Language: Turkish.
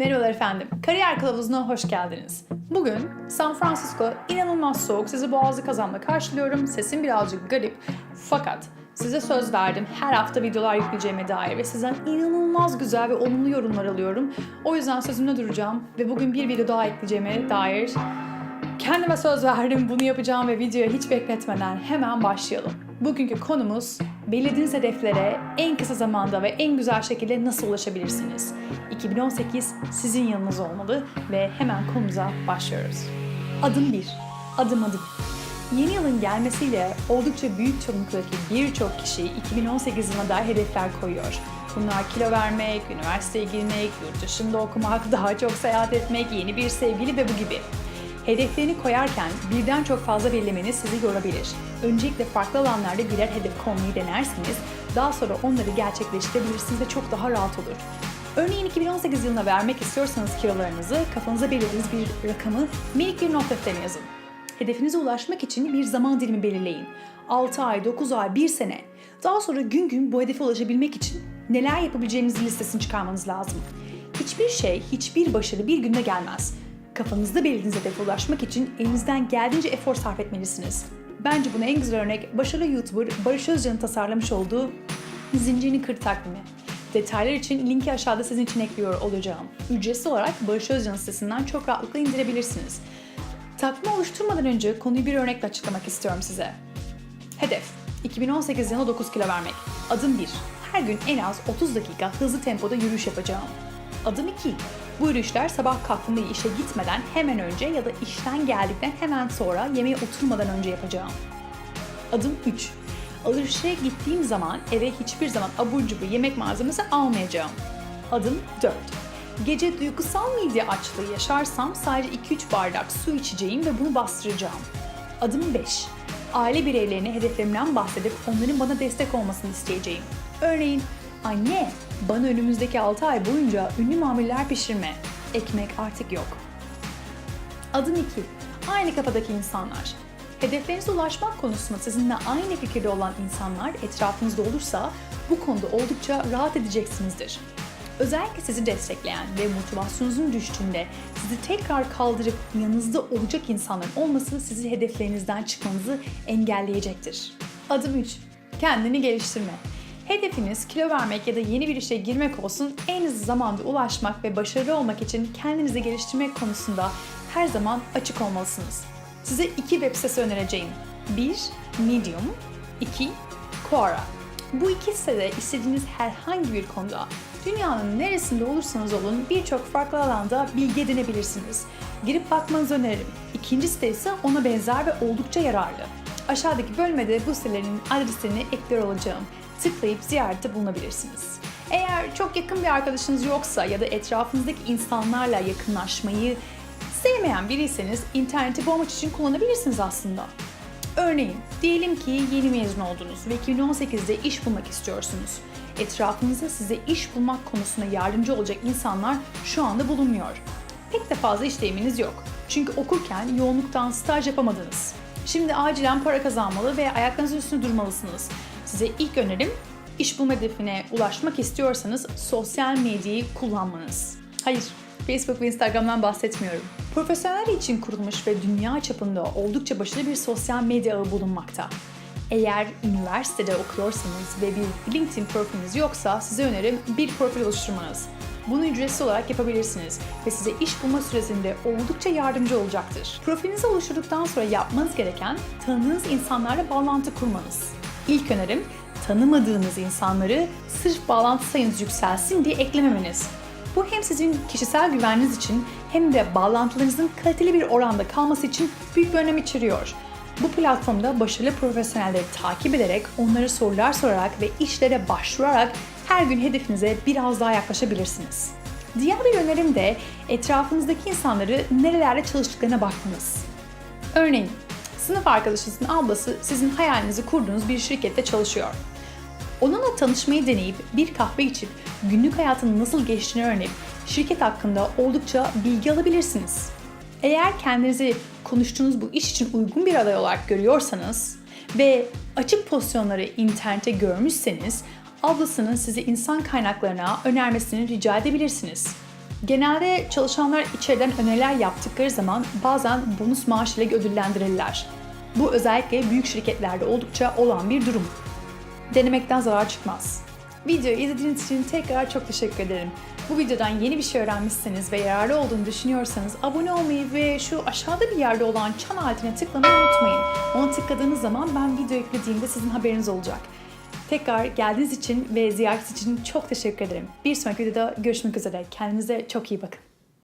Merhabalar efendim. Kariyer Kılavuzu'na hoş geldiniz. Bugün San Francisco inanılmaz soğuk. Sizi boğazı kazanla karşılıyorum. Sesim birazcık garip. Fakat size söz verdim. Her hafta videolar yükleyeceğime dair ve sizden inanılmaz güzel ve olumlu yorumlar alıyorum. O yüzden sözümde duracağım ve bugün bir video daha ekleyeceğime dair kendime söz verdim. Bunu yapacağım ve videoyu hiç bekletmeden hemen başlayalım. Bugünkü konumuz belirlediğiniz hedeflere en kısa zamanda ve en güzel şekilde nasıl ulaşabilirsiniz? 2018 sizin yanınız olmalı ve hemen konumuza başlıyoruz. Adım 1. Adım adım. Yeni yılın gelmesiyle oldukça büyük çoğunluktaki birçok kişi 2018 yılına dair hedefler koyuyor. Bunlar kilo vermek, üniversiteye girmek, yurt dışında okumak, daha çok seyahat etmek, yeni bir sevgili ve bu gibi. Hedeflerini koyarken birden çok fazla belirlemeniz sizi yorabilir. Öncelikle farklı alanlarda birer hedef koymayı denersiniz, daha sonra onları gerçekleştirebilirsiniz ve çok daha rahat olur. Örneğin 2018 yılına vermek istiyorsanız kilolarınızı kafanıza belirlediğiniz bir rakamı minik bir not defterine yazın. Hedefinize ulaşmak için bir zaman dilimi belirleyin. 6 ay, 9 ay, 1 sene. Daha sonra gün gün bu hedefe ulaşabilmek için neler yapabileceğinizin listesini çıkarmanız lazım. Hiçbir şey, hiçbir başarı bir günde gelmez. Kafanızda belirlediğiniz hedefe ulaşmak için elinizden geldiğince efor sarf etmelisiniz. Bence buna en güzel örnek başarılı YouTuber Barış Özcan'ın tasarlamış olduğu Zincirini Kır takvimi. Detaylar için linki aşağıda sizin için ekliyor olacağım. Ücretsiz olarak Barış Özcan sitesinden çok rahatlıkla indirebilirsiniz. Takvimi oluşturmadan önce konuyu bir örnekle açıklamak istiyorum size. Hedef 2018 yılında 9 kilo vermek. Adım 1. Her gün en az 30 dakika hızlı tempoda yürüyüş yapacağım. Adım 2. Bu yürüyüşler sabah kalktığımda işe gitmeden hemen önce ya da işten geldikten hemen sonra yemeğe oturmadan önce yapacağım. Adım 3. Alışverişe gittiğim zaman eve hiçbir zaman abur cubur yemek malzemesi almayacağım. Adım 4. Gece duygusal midye açlığı yaşarsam sadece 2-3 bardak su içeceğim ve bunu bastıracağım. Adım 5. Aile bireylerine hedeflerimden bahsedip onların bana destek olmasını isteyeceğim. Örneğin, anne bana önümüzdeki 6 ay boyunca ünlü mamuller pişirme. Ekmek artık yok. Adım 2. Aynı kafadaki insanlar. Hedeflerinize ulaşmak konusunda sizinle aynı fikirde olan insanlar etrafınızda olursa bu konuda oldukça rahat edeceksinizdir. Özellikle sizi destekleyen ve motivasyonunuzun düştüğünde sizi tekrar kaldırıp yanınızda olacak insanların olması sizi hedeflerinizden çıkmanızı engelleyecektir. Adım 3. Kendini geliştirme. Hedefiniz kilo vermek ya da yeni bir işe girmek olsun en hızlı zamanda ulaşmak ve başarılı olmak için kendinizi geliştirmek konusunda her zaman açık olmalısınız. Size iki web sitesi önereceğim. 1. Medium 2. Quora. Bu iki sitede istediğiniz herhangi bir konuda dünyanın neresinde olursanız olun birçok farklı alanda bilgi edinebilirsiniz. Girip bakmanızı öneririm. İkinci site ise ona benzer ve oldukça yararlı. Aşağıdaki bölmede bu sitelerin adreslerini ekliyor olacağım. Tıklayıp ziyarette bulunabilirsiniz. Eğer çok yakın bir arkadaşınız yoksa ya da etrafınızdaki insanlarla yakınlaşmayı sevmeyen biriyseniz interneti bu amaç için kullanabilirsiniz aslında. Örneğin, diyelim ki yeni mezun oldunuz ve 2018'de iş bulmak istiyorsunuz. Etrafınızda size iş bulmak konusunda yardımcı olacak insanlar şu anda bulunmuyor. Pek de fazla iş deneyiminiz yok. Çünkü okurken yoğunluktan staj yapamadınız. Şimdi acilen para kazanmalı ve ayaklarınızın üstünde durmalısınız. Size ilk önerim iş bulma hedefine ulaşmak istiyorsanız sosyal medyayı kullanmanız. Hayır, Facebook ve Instagram'dan bahsetmiyorum. Profesyoneller için kurulmuş ve dünya çapında oldukça başarılı bir sosyal medya ağı bulunmakta. Eğer üniversitede okuyorsanız ve bir LinkedIn profiliniz yoksa size önerim bir profil oluşturmanız. Bunu ücretsiz olarak yapabilirsiniz ve size iş bulma süresinde oldukça yardımcı olacaktır. Profilinizi oluşturduktan sonra yapmanız gereken tanıdığınız insanlarla bağlantı kurmanız. İlk önerim tanımadığınız insanları sırf bağlantı sayınız yükselsin diye eklememeniz. Bu hem sizin kişisel güveniniz için hem de bağlantılarınızın kaliteli bir oranda kalması için büyük bir önem içeriyor. Bu platformda başarılı profesyonelleri takip ederek, onlara sorular sorarak ve işlere başvurarak her gün hedefinize biraz daha yaklaşabilirsiniz. Diğer bir önerim de etrafınızdaki insanları nerelerde çalıştıklarına bakmanız. Örneğin, sınıf arkadaşınızın ablası sizin hayalinizi kurduğunuz bir şirkette çalışıyor. Onunla tanışmayı deneyip bir kahve içip günlük hayatının nasıl geçtiğini öğrenip şirket hakkında oldukça bilgi alabilirsiniz. Eğer kendinizi konuştuğunuz bu iş için uygun bir aday olarak görüyorsanız ve açık pozisyonları internette görmüşseniz ablasının sizi insan kaynaklarına önermesini rica edebilirsiniz. Genelde çalışanlar içeriden öneriler yaptıkları zaman bazen bonus maaş ile ödüllendirirler. Bu özellikle büyük şirketlerde oldukça olan bir durum. Denemekten zarar çıkmaz. Videoyu izlediğiniz için tekrar çok teşekkür ederim. Bu videodan yeni bir şey öğrenmişseniz ve yararlı olduğunu düşünüyorsanız abone olmayı ve şu aşağıda bir yerde olan çan aletine tıklamayı unutmayın. Ona tıkladığınız zaman ben video yüklediğimde sizin haberiniz olacak. Tekrar geldiğiniz için ve ziyaret için çok teşekkür ederim. Bir sonraki videoda görüşmek üzere. Kendinize çok iyi bakın.